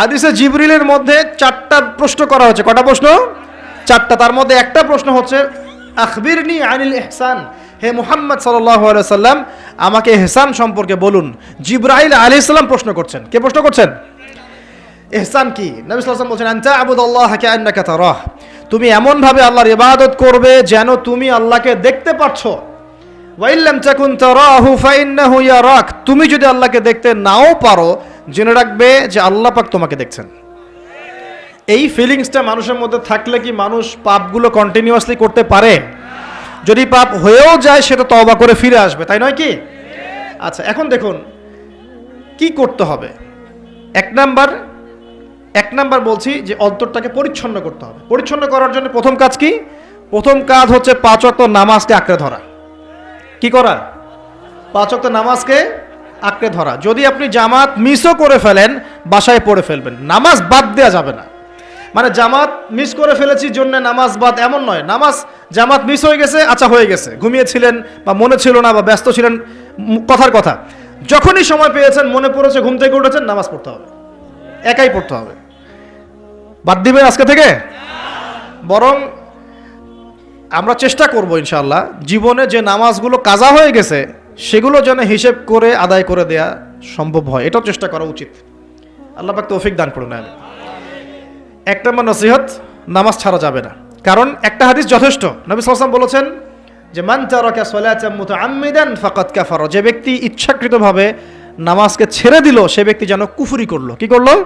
হাদিসে জিবরিলের মধ্যে চারটা প্রশ্ন করা হচ্ছে কটা প্রশ্ন? চারটা। তার মধ্যে একটা প্রশ্ন হচ্ছে, আখবিরনি আনিল এহসান হে মুহাম্মদ আলাইহি সাল্লাম আমাকে এহসান সম্পর্কে বলুন। জিব্রাইল আলাইহিস সালাম প্রশ্ন করছেন। কে প্রশ্ন করছেন? এহসান কি? নবী ওয়াসাল্লাম বলছেন আনতা আবুদাল্লাহ কাআন্নাকা তারাহ। তুমি এমন ভাবে আল্লাহর ইবাদত করবে যেন তুমি আল্লাহকে দেখতে পাচ্ছ ওয়াইল্লাম তাকুন তারাহু, ফাইন্নাহু ইয়ারাক। তুমি যদি আল্লাহকে দেখতে নাও পারো জেনে রাখবে যে আল্লাহ পাক তোমাকে দেখছেন। এই ফিলিংসটা মানুষের মধ্যে থাকলে কি মানুষ পাপগুলো কন্টিনিউয়াসলি করতে পারে? যদি পাপ হয়েও যায়, সেটা তবা করে ফিরে আসবে, তাই নয় কি? আচ্ছা এখন দেখুন, কি করতে হবে? এক নাম্বার এক নাম্বার বলছি যে অন্তরটাকে পরিচ্ছন্ন করতে হবে। পরিচ্ছন্ন করার জন্য প্রথম কাজ কি? প্রথম কাজ হচ্ছে পাঁচ ওয়াক্ত নামাজকে আঁকড়ে ধরা। কি করা? পাঁচ ওয়াক্ত নামাজকে আঁকড়ে ধরা। যদি আপনি জামাত মিসও করে ফেলেন, বাসায় পড়ে ফেলবেন। নামাজ বাদ দেওয়া যাবে না। মানে জামাত মিস করে ফেলেছি জন্য নামাজ বাদ এমন নয়। নামাজ জামাত মিস হয়ে গেছে আচ্ছা হয়ে গেছে। ঘুমিয়েছিলেন বা মনে ছিল না বা ব্যস্ত ছিলেন কথার কথা। যখনই সময় পেয়েছেন, মনে পড়েছে, ঘুম থেকে উঠেছেন, নামাজ পড়তে হবে। একাই পড়তে হবে। বাদ দিবেন আজকে থেকে? বরং আমরা চেষ্টা করব ইনশাল্লাহ জীবনে যে নামাজগুলো কাজা হয়ে গেছে সেগুলো যেন হিসেব করে আদায় করে দেয়া সম্ভব হয় এটাও চেষ্টা করা উচিত। আল্লাহ পাক তৌফিক দান করুন আমি এক নম্বর নসিহত নামাজ ছাড়া যাবে না। কারণ একটা হাদিস যথেষ্ট। নবী সাল্লাম বলেছেন যে মান মুতাআম্মিদান ফাকাদ কাফারা। যে ব্যক্তি ইচ্ছাকৃতভাবে নামাজকে ছেড়ে দিল সে ব্যক্তি যেন কুফুরি করল। কি করল?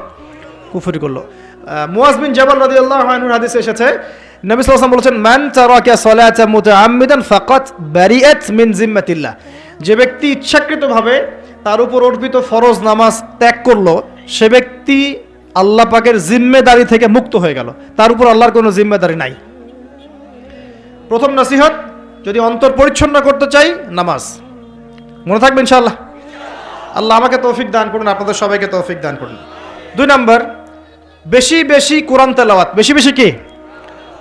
কুফুরি করল। আহ, মুয়াজ বিন আল্লাহ হাদিসে এসেছে নবী ওয়াসাল্লাম বলেছেন মান তারাকা সালাতাম মুতাআম্মিদান ফাকাদ বারিআত মিন জিম্মাতিল্লাহ। যে ব্যক্তি ইচ্ছাকৃতভাবে তার উপর অর্পিত ফরজ নামাজ ত্যাগ করল, সে ব্যক্তি আল্লাহ পাকের জিম্মেদারি থেকে মুক্ত হয়ে গেল। তার উপর আল্লাহর কোনো জিম্মেদারি নাই। প্রথম নসিহত, যদি অন্তর পরিচ্ছন্ন করতে চাই, নামাজ। মনে থাকবে ইনশাআল্লাহ? আল্লাহ আমাকে তৌফিক দান করুন, আপনাদের সবাইকে তৌফিক দান করুন। দুই নম্বর, বেশি বেশি কোরআন তেলাওয়াত। বেশি বেশি কি?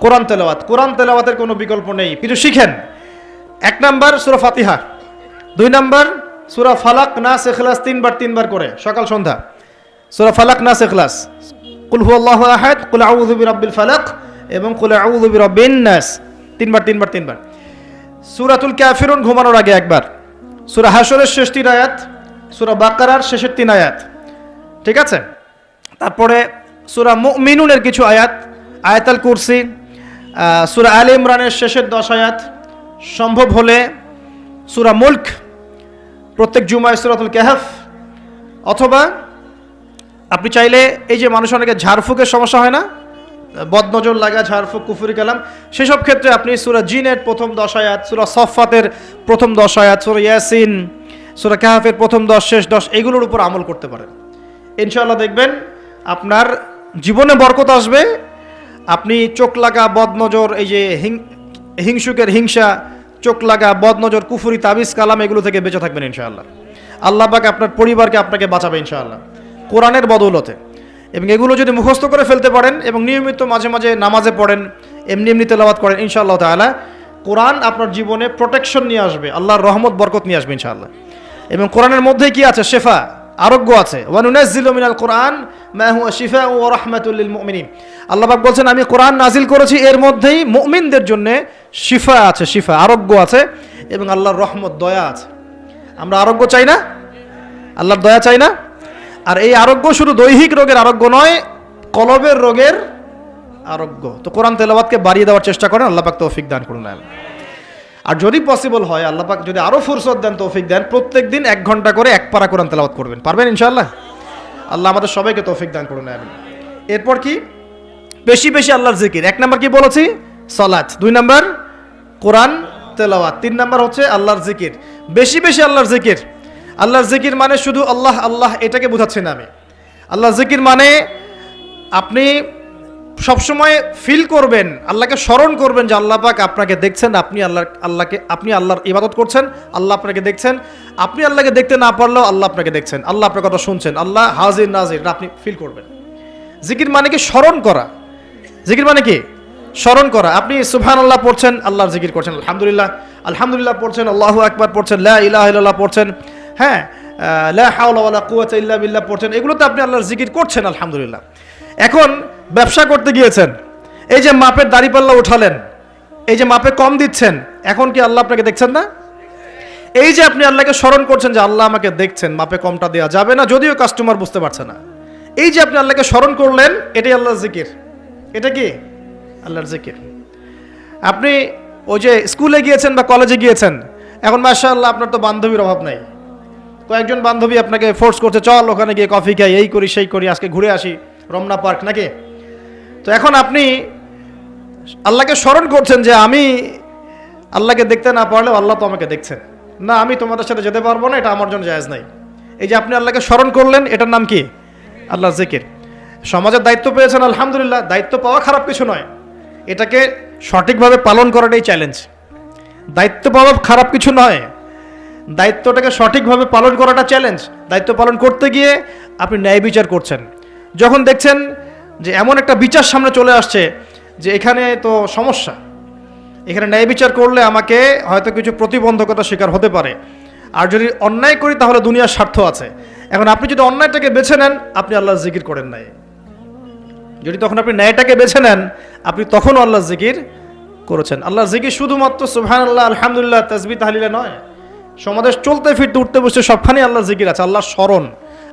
কোরআন তেলাওয়াত। কোরআন তেলাওয়াতের কোনো বিকল্প নেই। কিন্তু শিখেন। এক নম্বর, সুরা ফাতিহা। দুই নাম্বার, সুরা ফালাক, নাস এখলাস তিনবার তিনবার করে, সকাল, সন্ধ্যা। সুরা ফালাক, নাস এখলাস কুল হু আল্লাহ আহাদ, কুল আউযু বিরাব্বিল ফালাক এবং কুল আউযু বিরাব্বিন নাস। তিনবার তিনবার তিনবার। সুরাতুল কাফিরুন ঘুমানোর আগে একবার। সুরা হাশরের শেষ তিন আয়াত, সুরা বাকারার শেষের তিন আয়াত। ঠিক আছে? তারপরে সূরা মুমিনুনের কিছু আয়াত, আয়াতাল কুরসি সূরা আলে ইমরানের শেষের দশ আয়াত। সম্ভব হলে সুরা মুলক প্রত্যেক জুমায় সূরাতুল কাহফ, অথবা আপনি চাইলে এই যে মানুষ অনেকে ঝাড়ফুকের সমস্যা হয় না, বদনজর লাগা, ঝাড়ফুক, কুফুরি কালাম, সেসব ক্ষেত্রে আপনি সুরা জিনের প্রথম দশায়াত সুরা সফাতের প্রথম দশায়াত সুরা ইয়াসিন, সুরা কাহাফের প্রথম দশ, শেষ দশ, এগুলোর উপর আমল করতে পারেন। ইনশাআল্লাহ দেখবেন আপনার জীবনে বরকত আসবে, আপনি চোখ লাগা, বদনজর, এই যে হিং, হিংসুকের হিংসা চোখ লাগা, বদনজর, কুফুরি, তাবিজ, কালাম এগুলো থেকে বেঁচে থাকবেন ইনশাআল্লাহ। আল্লাহ আপনার পরিবারকে আপনাকে বাঁচাবে ইনশাআল্লাহ। কোরআনের বদৌলতে। এবং এগুলো যদি মুখস্থ করে ফেলতে পারেন এবং নিয়মিত মাঝে মাঝে নামাজে পড়েন, এমনি এমনি তেলাওয়াত করেন, ইনশাআল্লাহ তাআলা, কোরআন আপনার জীবনে প্রোটেকশন নিয়ে আসবে, আল্লাহর রহমত, বরকত নিয়ে আসবে ইনশাআল্লাহ। এবং কোরআনের মধ্যে কি আছে? শেফা। আরোগ্য আছে। ওয়ানুনাজ্জিলু কোরআন, মা আল্লাহ বলছেন, আমি কোরআন নাজিল করেছি, এর মধ্যেই মুমিনদের জন্য শিফা আছে, শিফা, আরোগ্য আছে এবং আল্লাহর রহমত, দয়া আছে। আমরা আরোগ্য চাই না? আল্লাহর দয়া চাই না? আর এই আরোগ্য শুধু দৈহিক রোগের আরোগ্য নয়, কলবের রোগের আরোগ্য। তো কোরআন তেলাবাদকে বাড়িয়ে দেওয়ার চেষ্টা করেন, আল্লাহ পাক তৌফিক দান করুন, আমিন। আর যদি পসিবল হয়, আল্লাহ পাক যদি আরও ফুরসত দেন, তৌফিক দেন প্রত্যেক দিন এক ঘণ্টা করে এক পারা কোরআন তেলাওয়াত করবেন। পারবেন ইনশাআল্লাহ? আল্লাহ আমাদের সবাইকে তৌফিক দান করুন, আমিন। এরপর কি? বেশি বেশি আল্লাহর জিকির। এক নাম্বার কি বলেছি? সলাৎ। দুই নাম্বার, কোরআন তেলাওয়াত। তিন নাম্বার হচ্ছে আল্লাহর জিকির। বেশি বেশি আল্লাহর জিকির। আল্লাহর জিকির মানে শুধু আল্লাহ আল্লাহ এটাকে বোঝাচ্ছি না আমি। আল্লাহর জিকির মানে আপনি সবসময় ফিল করবেন, আল্লাহকে স্মরণ করবেন যে আল্লাহ পাক আপনাকে দেখছেন, আপনি আল্লাহ আল্লাহকে, আপনি আল্লাহর ইবাদত করছেন, আল্লাহ আপনাকে দেখছেন। আপনি আল্লাহকে দেখতে না পারলেও আল্লাহ আপনাকে দেখছেন। আল্লাহ আপনার কথা শুনছেন। আল্লাহ হাজির, নাজির আপনি ফিল করবেন। জিকির মানে কি? স্মরণ করা। জিকির মানে কি? স্মরণ করা। আপনি সুবহান আল্লাহ পড়ছেন, আল্লাহর জিকির করছেন, আলহামদুলিল্লাহ। আলহামদুলিল্লাহ পড়ছেন, আল্লাহ আকবার পড়ছেন, লা ইলাহা পড়ছেন। হ্যাঁ লা হাওলা ওয়ালা কুওয়াতা ইল্লা বিল্লাহ পড়ছেন। এগুলোতে আপনি আল্লাহর জিকির করছেন, আলহামদুলিল্লাহ। এখন ব্যবসা করতে গিয়েছেন। এই যে মাপের দাড়িপাল্লা উঠালেন, এই যে মাপে কম দিচ্ছেন, এখন কি আল্লাহ আপনাকে দেখছেন না? এই যে আপনি আল্লাহকে স্মরণ করছেন যে আল্লাহ আমাকে দেখছেন, মাপে কমটা দেওয়া যাবে না, যদিও কাস্টমার বুঝতে পারছে না। এই যে আপনি আল্লাহকে স্মরণ করলেন, এটাই আল্লাহর জিকির। এটা কি? আল্লাহর জিকির। আপনি ওই যে স্কুলে গিয়েছেন বা কলেজে গিয়েছেন, এখন মাসা আল্লাহ আপনার তো বান্ধবীর অভাব নাই। কয়েকজন বান্ধবী আপনাকে ফোর্স করছে, চল ওখানে গিয়ে কফি খাই, এই করি, সেই করি, আজকে ঘুরে আসি। রমনা পার্ক নাকি? তো এখন আপনি আল্লাহকে স্মরণ করছেন যে আমি আল্লাহকে দেখতে না পারলেও আল্লাহ তো আমাকে দেখছেন। না, আমি তোমাদের সাথে যেতে পারব না, এটা আমার জন্য জায়জ নাই। এই যে আপনি আল্লাহকে স্মরণ করলেন, এটার নাম কি? আল্লাহ জিকির। সমাজের দায়িত্ব পেয়েছেন, আলহামদুলিল্লাহ। দায়িত্ব পাওয়া খারাপ কিছু নয়। এটাকে সঠিকভাবে পালন করাটাই চ্যালেঞ্জ দায়িত্ব পাওয়া খারাপ কিছু নয়। দায়িত্বটাকে সঠিকভাবে পালন করাটা চ্যালেঞ্জ দায়িত্ব পালন করতে গিয়ে আপনি ন্যায় বিচার করছেন। যখন দেখছেন যে এমন একটা বিচার সামনে চলে আসছে যে এখানে তো সমস্যা, এখানে ন্যায় বিচার করলে আমাকে হয়তো কিছু প্রতিবন্ধকতা শিকার হতে পারে। আর যদি অন্যায় করি তাহলে দুনিয়ার স্বার্থ আছে। এখন আপনি যদি অন্যায়টাকে বেছে নেন, আপনি আল্লাহ জিকির করেন নাই। যদি তখন আপনি ন্যায়টাকে বেছে নেন, আপনি তখনও আল্লাহ জিকির করেছেন। আল্লাহ জিকির শুধুমাত্র সুবহান আল্লাহ আলহামদুলিল্লাহ তসবি তাহলিলে নয়। সমাজের চলতে, ফিরতে, উঠতে, বসতে সবখানে আল্লাহ জিকির আছে আল্লাহ স্মরণ।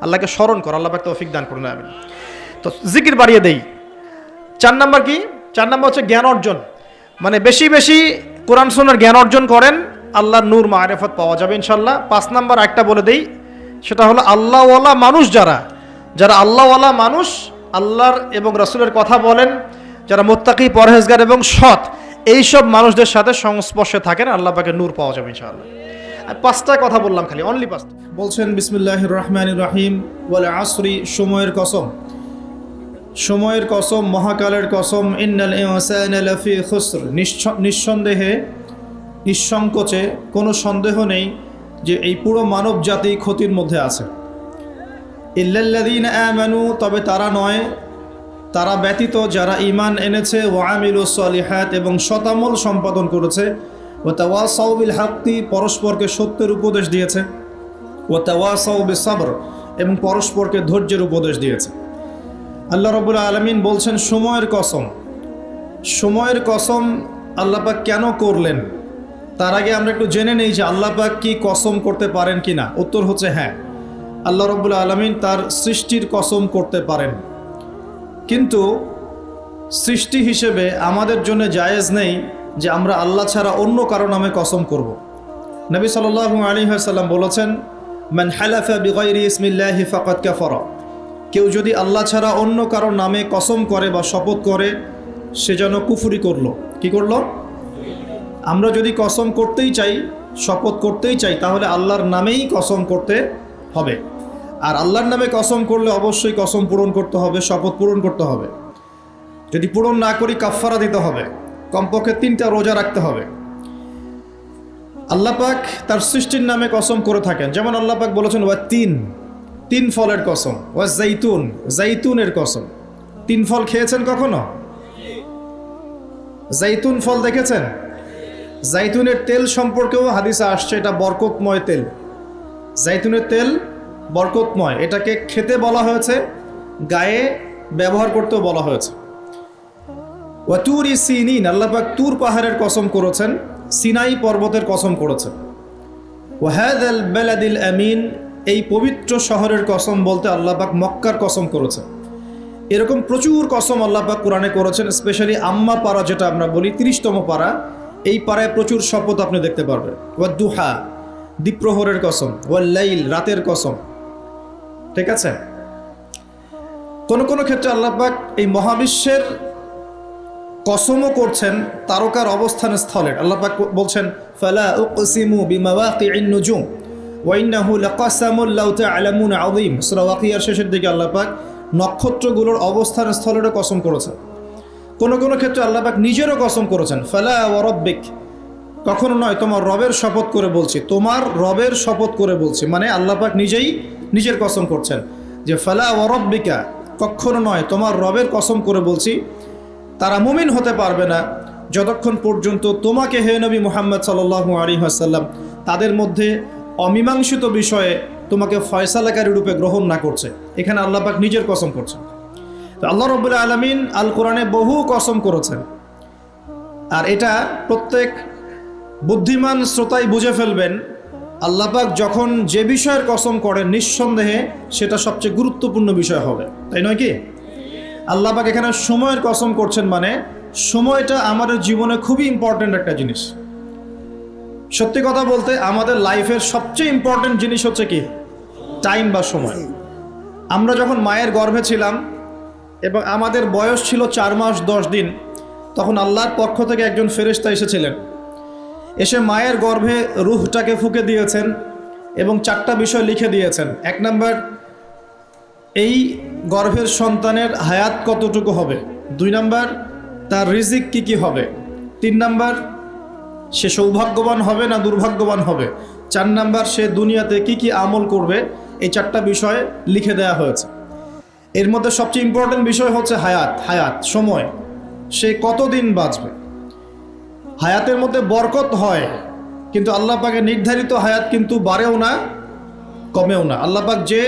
আল্লাহকে স্মরণ কর, আল্লাহ পাক তৌফিক দান করুন আমি তো জিকির বাড়িয়ে দেই। চার নাম্বার কি? চার নাম্বার হচ্ছে জ্ঞান অর্জন। মানে বেশি বেশি কোরআন সুন্নার জ্ঞান অর্জন করেন, আল্লাহর নূর মারেফত পাওয়া যাবে ইনশাল্লাহ পাঁচ নাম্বার একটা বলে দেই, সেটা হলো আল্লাহওয়ালা মানুষ যারা যারা আল্লাহওয়ালা মানুষ, আল্লাহর এবং রাসূলের কথা বলেন, যারা মোত্তাকি, পরহেজগার এবং সৎ, এইসব মানুষদের সাথে সংস্পর্শে থাকেন, আল্লাহ পাকে নূর পাওয়া যাবে ইনশাআল্লাহ। পাঁচটা কথা বললাম খালি অনলি পাঁচটা। বলছেন বিসমিল্লাহ রহমান রাহিম বলে আসরি, সময়ের কসম। সময়ের কসম, মহাকালের কসম, ইন্নাল লাফি খুসর। নিঃসন্দেহে, নিঃসংকোচে কোনো সন্দেহ নেই যে এই পুরো মানব জাতি ক্ষতির মধ্যে আছে। ইল্লাল্লাযীনা আমানু, তবে তারা নয়, তারা ব্যতীত যারা ইমান এনেছে ওয়ামিলু সলিহাত এবং শতামল সম্পাদন করেছে ও তাওয়াসাউ বিল হাক্তি পরস্পরকে সত্যের উপদেশ দিয়েছে। ও তাওয়াসাউ বিস সাবর এবং পরস্পরকে ধৈর্যের উপদেশ দিয়েছে। আল্লাহ রবুল আলমিন বলছেন, সময়ের কসম সময়ের কসম আল্লাপাক কেন করলেন? তার আগে আমরা একটু জেনে নেই যে আল্লাপাক কি কসম করতে পারেন কি না। উত্তর হচ্ছে হ্যাঁ আল্লাহ রবুল আলমিন তার সৃষ্টির কসম করতে পারেন। কিন্তু সৃষ্টি হিসেবে আমাদের জন্য জায়েজ নেই যে আমরা আল্লাহ ছাড়া অন্য কারও নামে কসম করব। নবী সাল্লাল্লাহু আলী সাল্লাম বলেছেন, মান হালাফা বিগাইরি ইসমিল্লাহি ফাকাত কাফারা। কেউ যদি আল্লাহ ছাড়া অন্য কারও নামে কসম করে বা শপথ করে, সে যেন কুফুরি করল। কি করল? আমরা যদি কসম করতেই চাই, শপথ করতেই চাই, তাহলে আল্লাহর নামেই কসম করতে হবে। আর আল্লাহর নামে কসম করলে অবশ্যই কসম পূরণ করতে হবে, শপথ পূরণ করতে হবে। যদি পূরণ না করি, কাফফারা দিতে হবে। কমপক্ষে তিনটা রোজা রাখতে হবে। আল্লাপাক তার সৃষ্টির নামে কসম করে থাকেন। যেমন আল্লাপাক বলেছেন, ওয়া তিন তিন ফলের কসম। ওয়া জাইতুন জাইতুনের কসম। তিন ফল খেয়েছেন কখনো? জাইতুন ফল দেখেছেন? জাইতুনের তেল সম্পর্কেও হাদিসে আসছে, এটা বরকতময় তেল। জাইতুনের তেল বরকতময়, এটাকে খেতে বলা হয়েছে, গায়ে ব্যবহার করতেও বলা হয়েছে। ওয়াতুর সিনিন আল্লাপাক তুর পাহাড়ের কসম করেছেন, সিনাই পর্বতের কসম করেছেন। ওয়াহাদ আল বেলাদিল আমিন, এই পবিত্র শহরের কসম বলতে আল্লাপাক মক্কার কসম করেছেন। এরকম প্রচুর কসম আল্লাপাক কোরআনে করেছেন, স্পেশালি আম্মা পাড়া যেটা আমরা বলি, তিরিশতম পাড়া, এই পাড়ায় প্রচুর শপথ আপনি দেখতে পারবেন। ওয়া দুহা দ্বীপ্রহরের কসম ওয়া লাইল রাতের কসম। ঠিক আছে? কোন কোন ক্ষেত্রে আল্লাপাক এই মহাবিশ্বের কসমও করছেন তারকার অবস্থান স্থলের আল্লাপাক বলছেন, ফালা শেষের দিকে আল্লাপাক নক্ষত্রগুলোর অবস্থান স্থলেরও কসম করেছেন। কোনো কোনো ক্ষেত্রে আল্লাপাক নিজেরও কসম করেছেন, ফালা ওয়া রাব্বিক, কখনো নয়, তোমার রবের শপথ করে বলছি, তোমার রবের শপথ করে বলছি। মানে আল্লাপাক নিজেই নিজের কসম করছেন যে, ফালা ওয়া রাব্বিকা, কখনো নয়, তোমার রবের কসম করে বলছি তারা মুমিন হতে পারবে না। যতক্ষণ পর্যন্ত তোমাকে হে নবী মুহাম্মদ সাল্লাল্লাহু আলী আসাল্লাম তাদের মধ্যে অমীমাংসিত বিষয়ে তোমাকে ফয়সালাকারী রূপে গ্রহণ না করছে। এখানে আল্লাহ পাক নিজের কসম করছেন। তো আল্লাহ রবুল্লা আলমিন আল কোরআনে বহু কসম করেছেন। আর এটা প্রত্যেক বুদ্ধিমান শ্রোতাই বুঝে ফেলবেন আল্লাপাক যখন যে বিষয়ের কসম করেন, নিঃসন্দেহে সেটা সবচেয়ে গুরুত্বপূর্ণ বিষয় হবে। তাই নয় কি? আল্লাপাক এখানে সময়ের কসম করছেন মানে সময়টা আমাদের জীবনে খুবই ইম্পর্ট্যান্ট একটা জিনিস। সত্যি কথা বলতে আমাদের লাইফের সবচেয়ে ইম্পর্ট্যান্ট জিনিস হচ্ছে কি? টাইম বা সময়। আমরা যখন মায়ের গর্ভে ছিলাম এবং আমাদের বয়স ছিল চার মাস দশ দিন, তখন আল্লাহর পক্ষ থেকে একজন ফেরেশতা এসেছিলেন। এসে মায়ের গর্ভে রুহটাকে ফুকে দিয়েছেন এবং চারটা বিষয় লিখে দিয়েছেন। এক নাম্বার, এই গর্ভের সন্তানের হায়াত কতটুকু হবে? দুই নাম্বার, তার রিজিক কি কি হবে? তিন নাম্বার, সে সৌভাগ্যবান হবে না দুর্ভাগ্যবান হবে? চার নাম্বার, সে দুনিয়াতে কি কি আমল করবে? এই চারটা বিষয়ে লিখে দেওয়া হয়েছে। এর মধ্যে সবচেয়ে ইম্পর্টেন্ট বিষয় হচ্ছে হায়াত হায়াত, সময়। সে কতদিন বাঁচবে? হায়াতের মধ্যে বরকত হয়, কিন্তু আল্লাহ পাকের নির্ধারিত হায়াত কিন্তু বাড়েও না, কমেও না। আল্লাহ পাক যে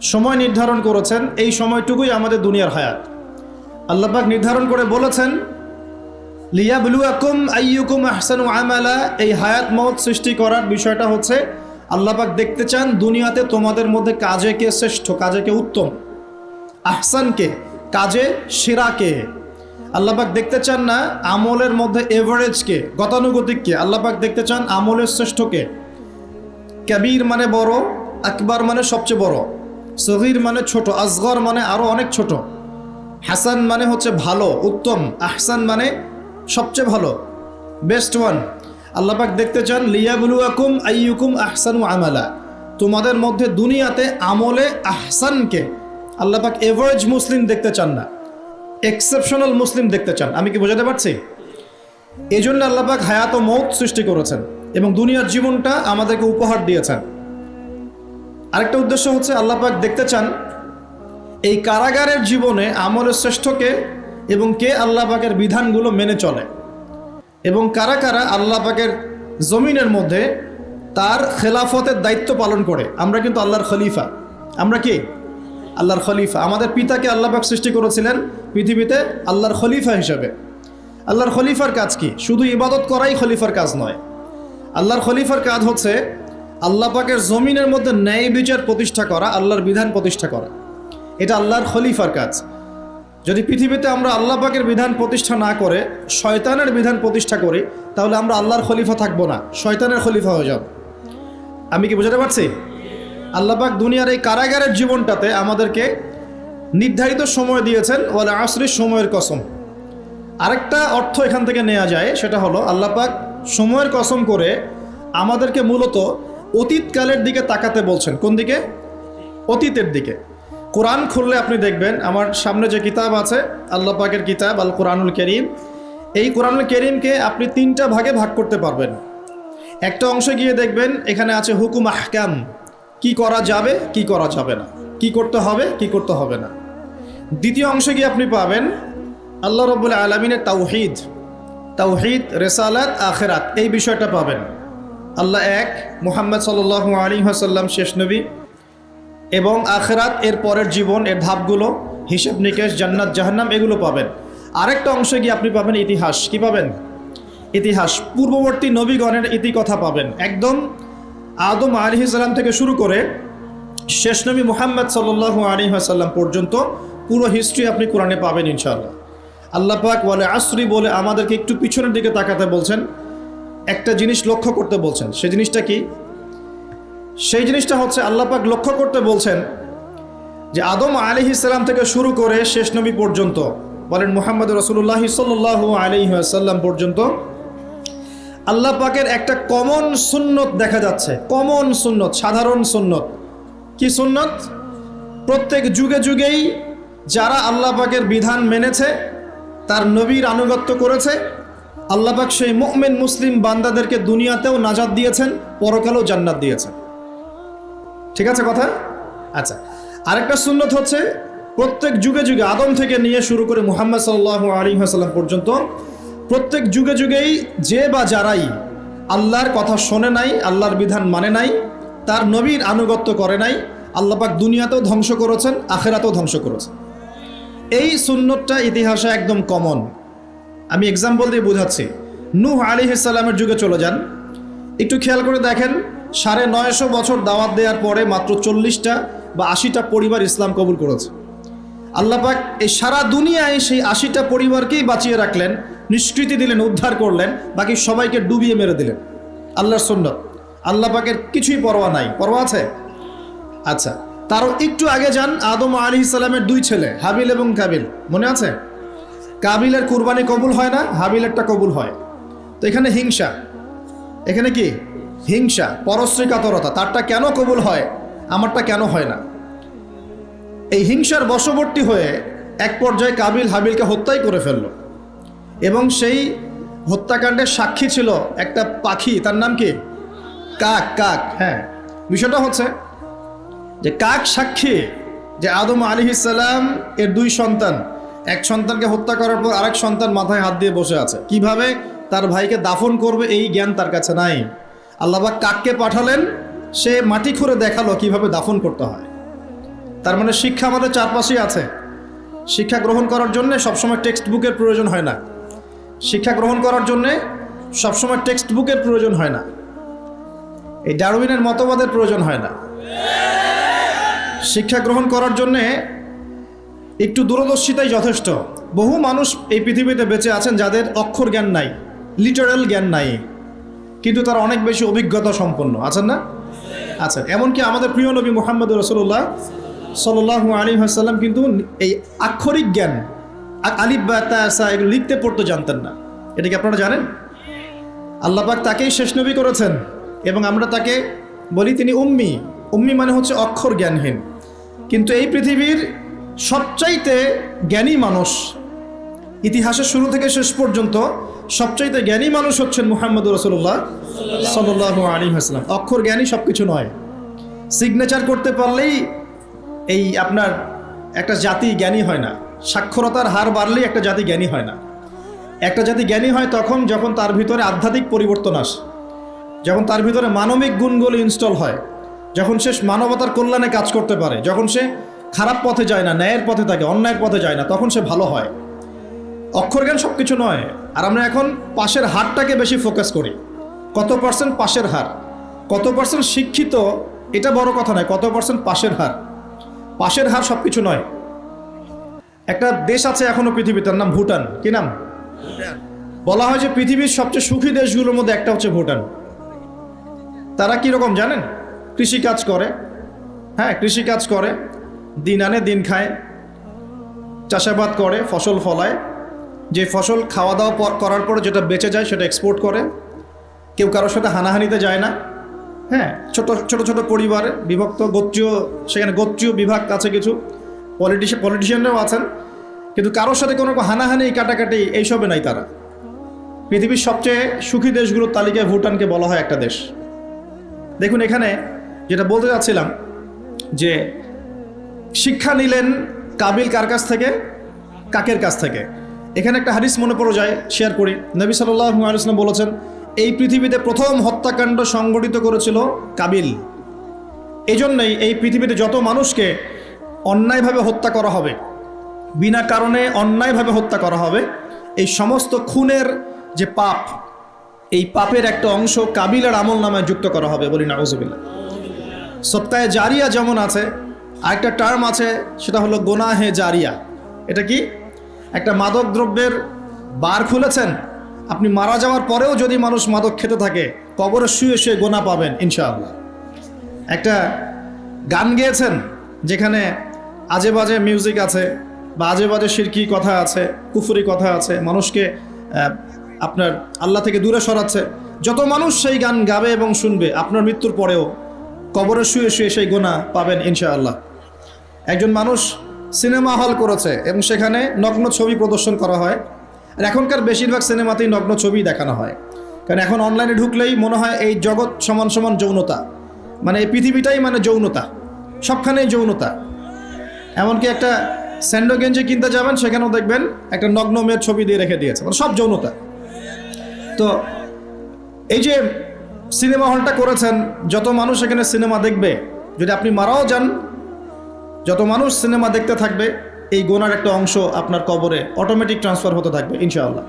সময় নির্ধারণ করেছেন, এই সময়টুকুই আমাদের দুনিয়ার হায়াত। আল্লাহ পাক নির্ধারণ করে বলেছেন, লিয়াবলুয়াকুম আইয়ুকুম আহসানু আমালা। এই হায়াত মত সৃষ্টি করার বিষয়টা হচ্ছে, আল্লাহ পাক দেখতে চান দুনিয়াতে তোমাদের মধ্যে কাজে কে শ্রেষ্ঠ, কাজে কে উত্তম। আহসানকে কাজে সেরাকে আল্লাপাক দেখতে চান না আমলের মধ্যে এভারেজকে গতানুগতিককে আল্লাপাক দেখতে চান আমলের শ্রেষ্ঠকে ক্যাবির মানে বড়, আকবার মানে সবচেয়ে বড়। সহির মানে ছোট, আসগর মানে আরও অনেক ছোট। হাসান মানে হচ্ছে ভালো, উত্তম। আহসান মানে সবচেয়ে ভালো বেস্ট ওয়ান আল্লাপাক দেখতে চান লিয়াবুলু আকুম আইয়ুকুম আহসানু আমালা। তোমাদের মধ্যে দুনিয়াতে আমলে আহসানকে আল্লাপাক এভারেজ মুসলিম দেখতে চান না এক্সেপশনাল মুসলিম দেখতে চান। আমি কি বোঝাতে পারছি? এই জন্য আল্লাপাক হায়াত ও মৌত সৃষ্টি করেছেন এবং দুনিয়ার জীবনটা আমাদেরকে উপহার দিয়েছেন। আরেকটা উদ্দেশ্য হচ্ছে আল্লাপাক দেখতে চান এই কারাগারের জীবনে আমলের শ্রেষ্ঠকে এবং কে আল্লাহ পাকের বিধানগুলো মেনে চলে। এবং কারা কারা আল্লাহ পাকের জমিনের মধ্যে তার খেলাফতের দায়িত্ব পালন করে। আমরা কিন্তু আল্লাহর খলিফা। আমরা কি? আল্লাহর খলিফা। আমাদের পিতাকে আল্লাহ পাক সৃষ্টি করেছিলেন পৃথিবীতে আল্লাহর খলিফা হিসেবে। আল্লাহর খলিফার কাজ কি? শুধু ইবাদত করাই খলিফার কাজ নয়। আল্লাহর খলিফার কাজ হচ্ছে আল্লাহ পাকের জমিনের মধ্যে ন্যায় বিচার প্রতিষ্ঠা করা, আল্লাহর বিধান প্রতিষ্ঠা করা। এটা আল্লাহর খলিফার কাজ। যদি পৃথিবীতে আমরা আল্লাহ পাকের বিধান প্রতিষ্ঠা না করে, শয়তানের বিধান প্রতিষ্ঠা করি, তাহলে আমরা আল্লাহর খলিফা থাকব না, শয়তানের খলিফা হয়ে যাব। আমি কি বোঝাতে পারছি? আল্লাহ পাক দুনিয়ার এই কারাগারের জীবনটাতে আমাদেরকে নির্ধারিত সময় দিয়েছেন, ওয়ালা আসরির সময়ের কসম। আরেকটা অর্থ এখান থেকে নেওয়া যায়, সেটা হলো আল্লাহ পাক সময়ের কসম করে আমাদেরকে মূলত অতীতকালের দিকে তাকাতে বলছেন। কোন দিকে? অতীতের দিকে। কোরআন খুললে আপনি দেখবেন, আমার সামনে যে কিতাব আছে, আল্লাহ পাকের কিতাব, আল কোরআনুল করিম, এই কোরআনুল করিমকে আপনি তিনটা ভাগে ভাগ করতে পারবেন। একটা অংশে গিয়ে দেখবেন, এখানে আছে হুকুম আহকাম। কি করা যাবে, কি করা যাবে না। কি করতে হবে, কি করতে হবে না। দ্বিতীয় অংশে গিয়ে আপনি পাবেন, আল্লাহ রব্বুল আলমিনের তাওহিদ। তাওহিদ, রেসালাত, আখেরাত, এই বিষয়টা পাবেন। আল্লাহ এক, মুহাম্মদ সাল আলী হাসাল্লাম শেষ নবী। এবং আখেরাত এর পরের জীবন এর ধাপগুলো, হিসেব নিকেশ, জান্নাত, জাহান্নাম এগুলো পাবেন। আরেকটা অংশে গিয়ে আপনি পাবেন ইতিহাস। কি পাবেন? ইতিহাস। পূর্ববর্তী নবীগণের ইতিকথা পাবেন। একদম আদম আলী সাল্লাম থেকে শুরু করে শেষ নবী মুহাম্মদ সাল্লু আলী আসাল্লাম পর্যন্ত পুরো হিস্ট্রি আপনি কোরআনে পাবেন ইনশাআল্লাহ। আল্লাহ পাক আশ্রী বলে আমাদেরকে একটু পিছনের দিকে তাকাতে বলছেন। একটা জিনিস লক্ষ্য করতে বলছেন, সেই জিনিসটা কি? সেই জিনিসটা হচ্ছে আল্লাহ পাক লক্ষ্য করতে বলছেন যে আদম আলী ইসলাম থেকে শুরু করে শেষ নবী পর্যন্ত, বলেন মোহাম্মদ রসুল্লাহ সাল্লাহ আলিহাসাল্লাম পর্যন্ত আল্লাহ পাকের একটা কমন সুন্নত দেখা যাচ্ছে কমন সুন্নত, সাধারণ সুন্নত। কি সুন্নত? প্রত্যেক যুগে যুগেই যারা আল্লাহ পাকের বিধান মেনেছে, তার নবীর আনুগত্য করেছে আল্লাহ পাক সেই মুমিন মুসলিম বান্দাদেরকে দুনিয়াতেও নাজাদ দিয়েছেন, পরকালেও জান্নাত দিয়েছেন। ঠিক আছে কথা? আচ্ছা আরেকটা সুন্নত হচ্ছে, প্রত্যেক যুগে যুগে আদম থেকে নিয়ে শুরু করে মুহাম্মদ সাল্লাহ আলী হাসাল্লাম পর্যন্ত, প্রত্যেক যুগে যুগেই যে বা যারাই আল্লাহর কথা শোনে নাই, আল্লাহর বিধান মানে নাই, তার নবীর আনুগত্য করে নাই, আল্লাপাক দুনিয়াতেও ধ্বংস করেছেন, আখেরাতেও ধ্বংস করেছেন। এই সুন্নতটা ইতিহাসে একদম কমন আমি এক্সাম্পল দিয়ে বোঝাচ্ছি। নূহ আলী ইসাল্লামের যুগে চলে যান। একটু খেয়াল করে দেখেন, সাড়ে নয়শো বছর দাওয়াত দেওয়ার পরে মাত্র চল্লিশটা বা আশিটা পরিবার ইসলাম কবুল করেছে। আল্লাপাক এই সারা দুনিয়ায় সেই আশিটা পরিবারকেই বাঁচিয়ে রাখলেন, নিষ্কৃতি দিলেন, উদ্ধার করলেন, বাকি সবাইকে ডুবিয়ে মেরে দিলেন। আল্লাহর সুন্নত। আল্লাহ পাকের কিছুই পরোয়া নাই। পরোয়া আছে? আচ্ছা তারও একটু আগে যান আদম আলী ইসলামের দুই ছেলে, হাবিল এবং কাবিল। মনে আছে? কাবিলের কুরবানি কবুল হয় না, হাবিলেরটা কবুল হয়। তো এখানে হিংসা। এখানে কি? হিংসা পরশ্রী কাতরতা তারটা কেন কবুল হয়? আমারটা কেন হয় না? এই হিংসার বশবর্তী হয়ে এক পর্যায়ে কাবিল হাবিলকে হত্যাই করে ফেলল। এবং সেই হত্যাকাণ্ডের সাক্ষী ছিল একটা পাখি, তার নাম কি? কাক কাক। হ্যাঁ বিষয়টা হচ্ছে যে কাক সাক্ষী যে আদম আলী ইসাল্লাম এর দুই সন্তান। এক সন্তানকে হত্যা করার পর আরেক সন্তান মাথায় হাত দিয়ে বসে আছে। কীভাবে? তার ভাইকে দাফন করবে এই জ্ঞান তার কাছে নাই। আল্লাহবাক কাককে পাঠালেন, সে মাটি খুঁড়ে দেখাল কীভাবে দাফন করতে হয়। তার মানে শিক্ষা আমাদের চারপাশেই আছে। শিক্ষা গ্রহণ করার জন্য সবসময় টেক্সট বুকের প্রয়োজন হয় না। শিক্ষা গ্রহণ করার জন্যে সবসময় টেক্সট বুকের প্রয়োজন হয় না। এই ডারউইনের মতবাদের প্রয়োজন হয় না। শিক্ষা গ্রহণ করার জন্যে একটু দূরদর্শিতাই যথেষ্ট। বহু মানুষ এই পৃথিবীতে বেঁচে আছেন যাদের অক্ষর জ্ঞান নাই লিটারাল জ্ঞান নাই। কিন্তু তারা অনেক বেশি অভিজ্ঞতা সম্পন্ন। আছেন না? আচ্ছা এমনকি আমাদের প্রিয় নবী মোহাম্মদ রসুল্লাহ সাল্লাহু আলী হাসাল্লাম কিন্তু এই আক্ষরিক জ্ঞান আ- আলিফ বা এগুলো লিখতে পড়তে জানতেন না। এটা কি আপনারা জানেন? আল্লাপাক তাকেই শেষ নবী করেছেন এবং আমরা তাকে বলি তিনি উম্মি। উম্মি মানে হচ্ছে অক্ষর জ্ঞানহীন। কিন্তু এই পৃথিবীর সবচাইতে জ্ঞানী মানুষ, ইতিহাসের শুরু থেকে শেষ পর্যন্ত সবচাইতে জ্ঞানী মানুষ হচ্ছেন মুহাম্মদ রসুল্লাহ সাল্লাহ আলী হাসলাম অক্ষর জ্ঞানী সব কিছু নয়। সিগনেচার করতে পারলেই এই আপনার একটা জাতি জ্ঞানী হয় না। সাক্ষরতার হার বাড়লেই একটা জাতি জ্ঞানী হয় না। একটা জাতি জ্ঞানী হয় তখন যখন তার ভিতরে আধ্যাত্মিক পরিবর্তন আসে। যখন তার ভিতরে মানবিক গুণগুলো ইনস্টল হয়। যখন সে মানবতার কল্যাণে কাজ করতে পারে। যখন সে খারাপ পথে যায় না ন্যায়ের পথে থাকে অন্যায়ের পথে যায় না তখন সে ভালো হয়। অক্ষর জ্ঞান সব কিছু নয়। আর আমরা এখন পাশের হারটাকে বেশি ফোকাস করি। কত পার্সেন্ট পাশের হার? কত পার্সেন্ট শিক্ষিত? এটা বড় কথা নয় কত পার্সেন্ট পাশের হার? পাশের হার সব কিছু নয়। একটা দেশ আছে এখনও পৃথিবীতে তার নাম ভুটান। কি নাম? বলা হয় যে পৃথিবীর সবচেয়ে সুখী দেশগুলোর মধ্যে একটা হচ্ছে ভুটান। তারা কীরকম জানেন? কৃষিকাজ করে। হ্যাঁ কৃষিকাজ করে। দিন আনে, দিন খায়। চাষাবাদ করে, ফসল ফলায়। যে ফসল খাওয়া দাওয়া পর- করার পরে যেটা বেঁচে যায় সেটা এক্সপোর্ট করে। কেউ কারোর সাথে হানাহানিতে যায় না। হ্যাঁ ছোট ছোট ছোট পরিবারে বিভক্ত গোত্রীয়, সেখানে গোত্রীয় বিভাগ আছে কিছু। পলিটিশিয়ান পলিটিশিয়ানরাও আছেন। কিন্তু কারোর সাথে কোনো হানাহানি, কাটাকাটি এইসবে নাই তারা। পৃথিবীর সবচেয়ে সুখী দেশগুলোর তালিকায় ভুটানকে বলা হয় একটা দেশ। দেখুন এখানে যেটা বলতে যাচ্ছিলাম যে শিক্ষা নিলেন কাবিল কার কাছ থেকে? কাকের কাছ থেকে? এখানে একটা হাদিস মনে পড়ে যায় শেয়ার করি। নবী সাল্লাহ বলেছেন, এই পৃথিবীতে প্রথম হত্যাকাণ্ড সংগঠিত করেছিল কাবিল। এই জন্যই এই পৃথিবীতে যত মানুষকে অন্যায়ভাবে হত্যা করা হবে, বিনা কারণে অন্যায়ভাবে হত্যা করা হবে, এই সমস্ত খুনের যে পাপ, এই পাপের একটা অংশ কাবিলের আমল নামায় যুক্ত করা হবে বলি নাউজুবিল্লাহ সপ্তাহে জারিয়া যেমন আছে আরেকটা টার্ম আছে, সেটা হলো গোনাহে জারিয়া। এটা কি? একটা মাদক দ্রব্যের বার খুলেছেন, আপনি মারা যাওয়ার পরেও যদি মানুষ মাদক খেতে থাকে, কবরে শুয়ে শুয়ে গোনা পাবেন, ইনশাআল্লাহ। একটা গান গেয়েছেন, যেখানে আজে বাজে মিউজিক আছে, বা আজে বাজে শিরকি কথা আছে, কুফুরি কথা আছে, মানুষকে আপনার আল্লাহ থেকে দূরে সরাচ্ছে। যত মানুষ সেই গান গাবে এবং শুনবে, আপনার মৃত্যুর পরেও কবরে শুয়ে শুয়ে সেই গোনা পাবেন, ইনশাআল্লাহ। একজন মানুষ সিনেমা হল করেছে এবং সেখানে নগ্ন ছবি প্রদর্শন করা হয়। আর এখনকার বেশিরভাগ সিনেমাতেই নগ্ন ছবি দেখানো হয়। কারণ এখন অনলাইনে ঢুকলেই মনে হয় এই জগৎ সমান সমান যৌনতা। মানে এই পৃথিবীটাই মানে যৌনতা। সবখানেই যৌনতা। এমনকি একটা স্যান্ডো গেঞ্জি কিনতে যাবেন, সেখানেও দেখবেন একটা নগ্ন মেয়ের ছবি দিয়ে রেখে দিয়েছে। মানে সব যৌনতা। তো এই যে সিনেমা হলটা করেছেন, যত মানুষ এখানে সিনেমা দেখবে, যদি আপনি মারাও যান যত মানুষ সিনেমা দেখতে থাকবে, এই গোনার একটা অংশ আপনার কবরে অটোমেটিক ট্রান্সফার হতে থাকবে, ইনশাআল্লাহ।